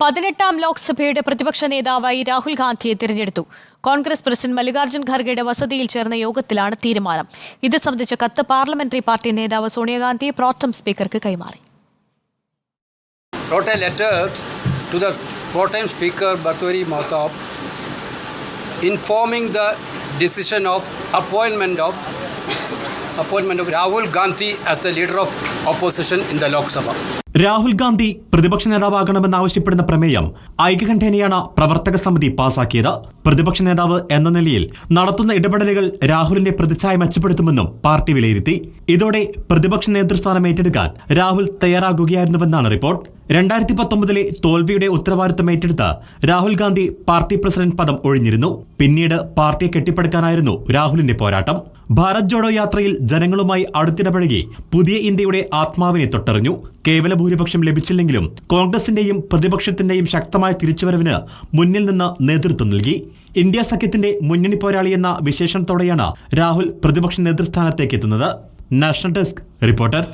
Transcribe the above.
പതിനെട്ടാം ലോക്സഭയുടെ പ്രതിപക്ഷ നേതാവായി രാഹുൽ ഗാന്ധിയെ തിരഞ്ഞെടുത്തു കോൺഗ്രസ് പ്രസിഡന്റ് മല്ലികാർജുൻ ഖർഗെയുടെ വസതിയിൽ ചേർന്ന യോഗത്തിലാണ് തീരുമാനം ഇത് സംബന്ധിച്ച കത്ത് പാർലമെന്ററി പാർട്ടി നേതാവ് സോണിയാഗാന്ധി പ്രോട്ടം സ്പീക്കർക്ക് കൈമാറി wrote a letter to the pro speaker Bartwari Mahtab informing the decision of appointment of appointment of Rahul Gandhi as the leader of opposition in the Lok Sabha. Rahul Gandhi പ്രതിപക്ഷ നേതാവാകണമെന്നാവശ്യപ്പെടുന്ന പ്രമേയം ഐക്യകണ്ഠേനയാണ് പ്രവർത്തക സമിതി പാസാക്കിയത്. പ്രതിപക്ഷ നേതാവ് എന്ന നിലയിൽ നടത്തുന്ന ഇടപെടലുകൾ രാഹുലിന്റെ പ്രതിച്ഛായ മെച്ചപ്പെടുത്തുമെന്നും പാർട്ടി വിലയിരുത്തി. ഇതോടെ പ്രതിപക്ഷ നേതൃസ്ഥാനം ഏറ്റെടുക്കാൻ രാഹുൽ തയ്യാറാകുകയായിരുന്നുവെന്നാണ് റിപ്പോർട്ട്. രണ്ടായിരത്തി പത്തൊമ്പതിലെ തോൽവിയുടെ ഉത്തരവാദിത്തം ഏറ്റെടുത്ത് രാഹുൽ ഗാന്ധി പാർട്ടി പ്രസിഡന്റ് പദം ഒഴിഞ്ഞിരുന്നു. പിന്നീട് പാർട്ടിയെ കെട്ടിപ്പടുക്കാനായിരുന്നു രാഹുലിന്റെ പോരാട്ടം. ഭാരത് ജോഡോ യാത്രയിൽ ജനങ്ങളുമായി അടുത്തിടപഴകി പുതിയ ഇന്ത്യയുടെ ആത്മാവിനെ തൊട്ടറിഞ്ഞു. കേവല ഭൂരിപക്ഷം ലഭിച്ചില്ലെങ്കിലും കോൺഗ്രസിന്റെയും പ്രതിപക്ഷത്തിന്റെയും ശക്തമായ തിരിച്ചുവരവിന് മുന്നിൽ നിന്ന് നേതൃത്വം നൽകി. ഇന്ത്യ സഖ്യത്തിന്റെ മുന്നണി പോരാളി എന്ന വിശേഷണത്തോടെയാണ് രാഹുൽ പ്രതിപക്ഷ നേതൃസ്ഥാനത്തേക്ക് എത്തുന്നത്. National desk reporter